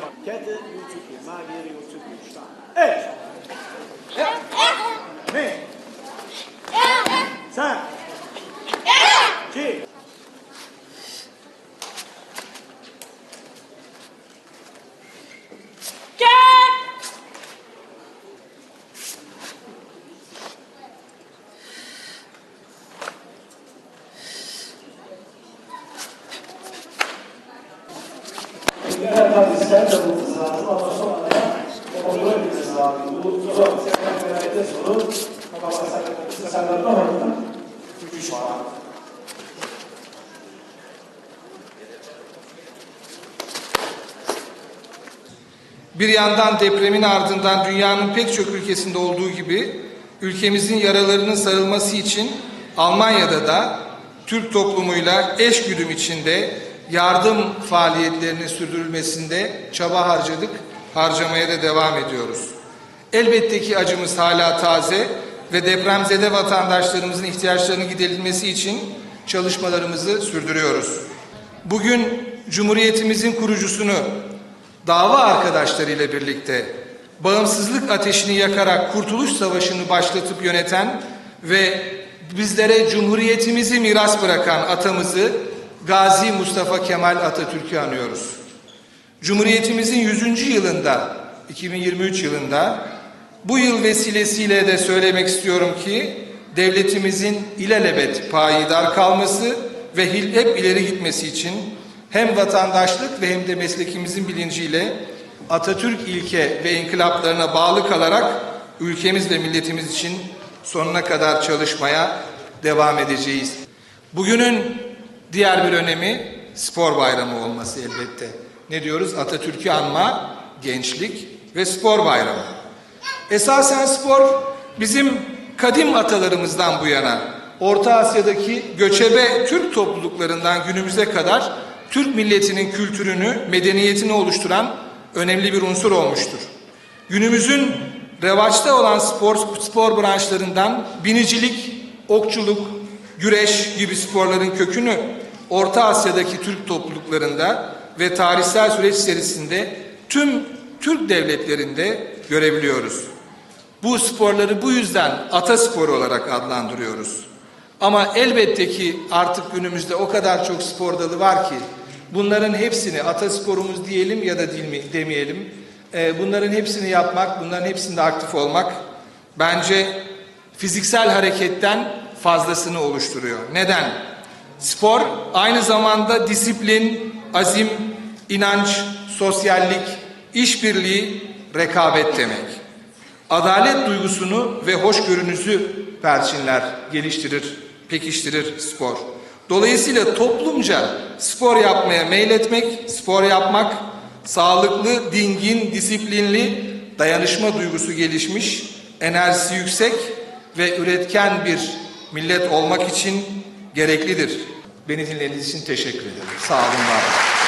barchette Yusufi, Mavir Yusufi Usta. E! Me! Sen! Ki! Bir yandan depremin ardından dünyanın pek çok ülkesinde olduğu gibi ülkemizin yaralarının sarılması için Almanya'da da Türk toplumuyla eş güdüm içinde yardım faaliyetlerinin sürdürülmesinde çaba harcadık, harcamaya da devam ediyoruz. Elbette ki acımız hala taze ve depremzede vatandaşlarımızın ihtiyaçlarının giderilmesi için çalışmalarımızı sürdürüyoruz. Bugün Cumhuriyetimizin kurucusunu dava arkadaşlarıyla birlikte bağımsızlık ateşini yakarak Kurtuluş Savaşı'nı başlatıp yöneten ve bizlere Cumhuriyetimizi miras bırakan atamızı Gazi Mustafa Kemal Atatürk'ü anıyoruz. Cumhuriyetimizin 100. yılında, 2023 yılında bu yıl vesilesiyle de söylemek istiyorum ki devletimizin ilelebet payidar kalması ve hep ileri gitmesi için hem vatandaşlık ve hem de meslekimizin bilinciyle Atatürk ilke ve inkılaplarına bağlı kalarak ülkemiz ve milletimiz için sonuna kadar çalışmaya devam edeceğiz. Bugünün diğer bir önemi spor bayramı olması elbette. Ne diyoruz? Atatürk'ü anma, gençlik ve spor bayramı. Esasen spor bizim kadim atalarımızdan bu yana Orta Asya'daki göçebe Türk topluluklarından günümüze kadar Türk milletinin kültürünü, medeniyetini oluşturan önemli bir unsur olmuştur. Günümüzün revaçta olan spor spor branşlarından binicilik, okçuluk, güreş gibi sporların kökünü Orta Asya'daki Türk topluluklarında ve tarihsel süreç içerisinde tüm Türk devletlerinde görebiliyoruz. Bu sporları bu yüzden atasporu olarak adlandırıyoruz. Ama elbette ki artık günümüzde o kadar çok spor dalı var ki bunların hepsini atasporumuz diyelim ya da demeyelim. e, bunların hepsini yapmak, bunların hepsinde aktif olmak bence fiziksel hareketten fazlasını oluşturuyor. Neden? Spor aynı zamanda disiplin, azim, inanç, sosyallik, işbirliği, rekabet demek. Adalet duygusunu ve hoşgörünüzü perçinler, geliştirir, pekiştirir spor. Dolayısıyla toplumca spor yapmaya meyletmek, spor yapmak, sağlıklı, dingin, disiplinli, dayanışma duygusu gelişmiş, enerjisi yüksek ve üretken bir millet olmak için gereklidir. Beni dinlediğiniz için teşekkür ederim. Sağ olun, var olun.